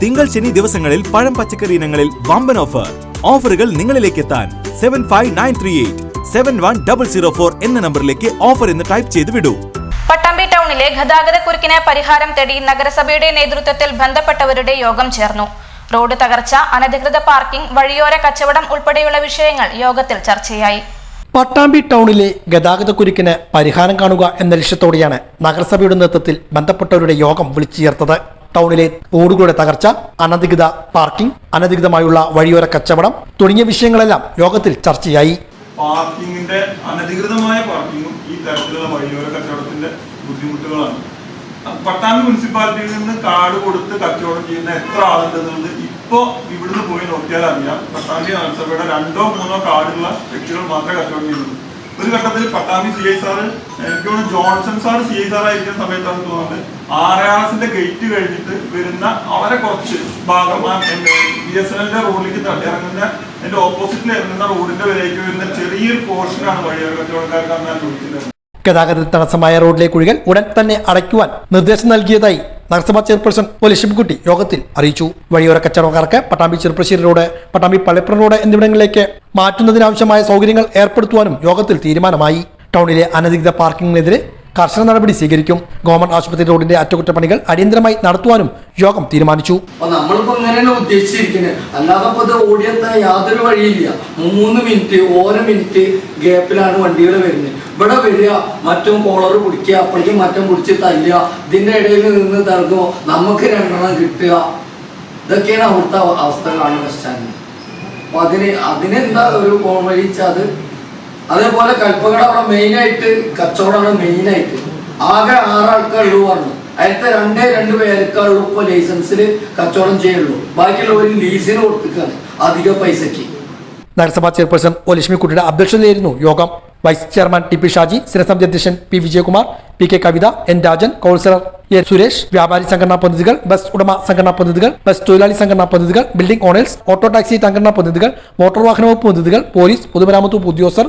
തിങ്കൾ ശനി ദിവസങ്ങളിൽ പഴം പച്ചക്കറി ഇനങ്ങളിൽ വമ്പൻ ഓഫർ ഓഫറുകൾ നിങ്ങളിലേക്ക് എത്താൻ seven five nine three eight seven one double zero four എന്ന നമ്പറിലേക്ക് ഓഫർ എന്ന് ടൈപ്പ് ചെയ്ത് വിടൂ. പട്ടാമ്പി ടൗണിലെ ഗതാഗത കുരുക്കിന് പരിഹാരം തേടി നഗരസഭയുടെ നേതൃത്വത്തിൽ ബന്ധപ്പെട്ടവരുടെ യോഗം ചേർന്നു. റോഡ് തകർച്ച അനധികൃത പാർക്കിംഗ് വഴിയോര കച്ചവടം ഉൾപ്പെടെയുള്ള വിഷയങ്ങൾ യോഗത്തിൽ ചർച്ചയായി. പട്ടാമ്പി ടൗണിലെ ഗതാഗതക്കുരുക്കിന് പരിഹാരം കാണുക എന്ന ലക്ഷ്യത്തോടെയാണ് നഗരസഭയുടെ നേതൃത്വത്തിൽ ബന്ധപ്പെട്ടവരുടെ യോഗം വിളിച്ചു ചേർത്തത് ടൗണിലെ റോഡുകളുടെ തകർച്ച അനധികൃത പാർക്കിംഗ് അനധികൃതമായുള്ള വഴിയോര കച്ചവടം തുടങ്ങിയ വിഷയങ്ങളെല്ലാം യോഗത്തിൽ ചർച്ചയായി. പാർക്കിങ്ങിന്റെ അനധികൃതമായ പാർക്കിങ്ങും ഈ തരത്തിലുള്ള വഴിയോര കച്ചവടത്തിന്റെ ബുദ്ധിമുട്ടുകളാണ്. പട്ടാമ്പി മുനിസിപ്പാലിറ്റിയിൽ നിന്ന് കാട് കൊടുത്ത് കച്ചവടം ചെയ്യുന്ന എത്ര ആളുണ്ടെന്നുള്ളത് ഇപ്പോ ഇവിടുന്ന് പോയി നോക്കിയാൽ അറിയാം. പട്ടാമ്പി നഗരസഭയുടെ രണ്ടോ മൂന്നോ കാർഡുള്ള വ്യക്തികൾ മാത്രമേ കച്ചവടം ചെയ്യുന്നുള്ളൂ. ഒരു ഘട്ടത്തിൽ പട്ടാമ്പി സി ഐ സാറ് എനിക്ക് Johnson sir C I sir ആയിരിക്കുന്ന സമയത്താണ് തോന്നുന്നത് ആർ ഗേറ്റ് കഴിഞ്ഞിട്ട് വരുന്ന അവരെ കുറച്ച് ഭാഗം ബി എസ് എൻ എല്ലിന്റെ റോഡിലേക്ക് ഇറങ്ങുന്ന എന്റെ ഓപ്പോസിറ്റിൽ ഇറങ്ങുന്ന റോഡിന്റെ വിലയ്ക്ക് വരുന്ന ചെറിയൊരു പോർഷനാണ് വഴിയോര കച്ചവടക്കാർക്ക് ഞാൻ ചോദിച്ചിട്ടുള്ളത്. ഗതാഗത തടസ്സമായ റോഡിലെ കുഴികൾ ഉടൻ തന്നെ അടയ്ക്കുവാൻ നിർദ്ദേശം നൽകിയതായി നഗരസഭാ ചെയർപേഴ്സൺ ഒ ലക്ഷ്മിക്കുട്ടി യോഗത്തിൽ അറിയിച്ചു. വഴിയോര കച്ചവടക്കാർക്ക് പട്ടാമ്പി ചെറുപ്പശ്ശേരി റോഡ് പട്ടാമ്പി പള്ളിപ്പുറം റോഡ് എന്നിവിടങ്ങളിലേക്ക് മാറ്റുന്നതിനാവശ്യമായ സൗകര്യങ്ങൾ ഏർപ്പെടുത്തുവാനും യോഗത്തിൽ തീരുമാനമായി. ടൗണിലെ അനധികൃത പാർക്കിങ്ങിനെതിരെ കർശന നടപടി സ്വീകരിക്കും. ഗവൺമെന്റ് ആശുപത്രി റോഡിന്റെ അറ്റകുറ്റപ്പണികൾ അടിയന്തരമായി നടത്തുവാനും യോഗം തീരുമാനിച്ചു. നമ്മളിപ്പോ ഇങ്ങനെയാണ് ഉദ്ദേശിച്ചിരിക്കുന്നത് അല്ലാതെ ഇപ്പൊ ഇത് യാതൊരു വഴിയില്ല. മൂന്ന് മിനിറ്റ് ഓരോ മിനിറ്റ് ഗ്യാപ്പിലാണ് വണ്ടികൾ വരുന്നത്. ഇവിടെ വരിക മറ്റും കോളർ പിടിക്കുക അപ്പോഴേക്കും മറ്റും പിടിച്ച് തല്ലുക ഇതിന്റെ ഇടയിൽ നിന്ന് തർക്കമോ? നമുക്ക് രണ്ടെണ്ണം കിട്ടുക. ഇതൊക്കെയാണ് അവിടുത്തെ അവസ്ഥ കാണുന്ന സ്റ്റാൻഡ് അപ്പൊ അതിന് അതിനെന്താ ഒരു വഴി അത് അതേപോലെ കൽപ്പകട അവിടെ മെയിനായിട്ട് കച്ചവടമാണ് മെയിനായിട്ട് ആകെ ആറാൾക്കുള്ളൂ പറഞ്ഞു. അതിലത്തെ രണ്ടേ രണ്ട് പേർക്കുള്ളൂ ഇപ്പോൾ ലൈസൻസിൽ കച്ചവടം ചെയ്യുള്ളൂ. ബാക്കിയുള്ളവർ ലീസിന് കൊടുത്തിക്കാണ് അധിക പൈസക്ക്. നഗരസഭാ ചെയർപേഴ്സൺ ഒ ലക്ഷ്മിക്കുട്ടിയുടെ അധ്യക്ഷതയായിരുന്നു യോഗം. Vice chairman T P Shaji സ്ഥിരസമിതി അധ്യക്ഷൻ P Vijayakumar P K Kavitha N Rajan councillor A Suresh വ്യാപാരി സംഘടനാ പ്രതിനിധികൾ ബസ് ഉടമ സംഘടനാ പ്രതിനിധികൾ ബസ് തൊഴിലാളി സംഘടനാ പ്രതിനിധികൾ ബിൽഡിംഗ് ഓണേഴ്സ് ഓട്ടോ ടാക്സി സംഘടനാ പ്രതിനിധികൾ മോട്ടോർ വാഹന വകുപ്പ് പ്രതിനിധികൾ പോലീസ് പൊതുമരാമത്ത് ഉദ്യോഗസ്ഥർ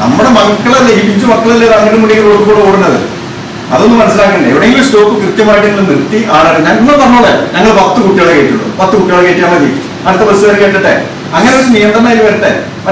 നമ്മുടെ മക്കളെ ലഭിച്ചു മക്കളല്ലേ അങ്ങോട്ടും മുന്നിൽ റോഡ് കൂടെ ഓടുന്നത്? അതൊന്നും മനസ്സിലാക്കണ്ടേ. എവിടെയെങ്കിലും സ്റ്റോക്ക് കൃത്യമായിട്ട് നിങ്ങൾ നിർത്തി ആളാണ്. ഞങ്ങൾ പറഞ്ഞോളെ. ഞങ്ങൾ പത്ത് കുട്ടികളെ കയറ്റുള്ളൂ പത്ത് കുട്ടികളെ കയറ്റിയാൽ മതി. അടുത്ത ബസ് വരെ കേട്ടട്ടെ? അങ്ങനെ ഒരു നിയന്ത്രണം അതിൽ വരട്ടെ?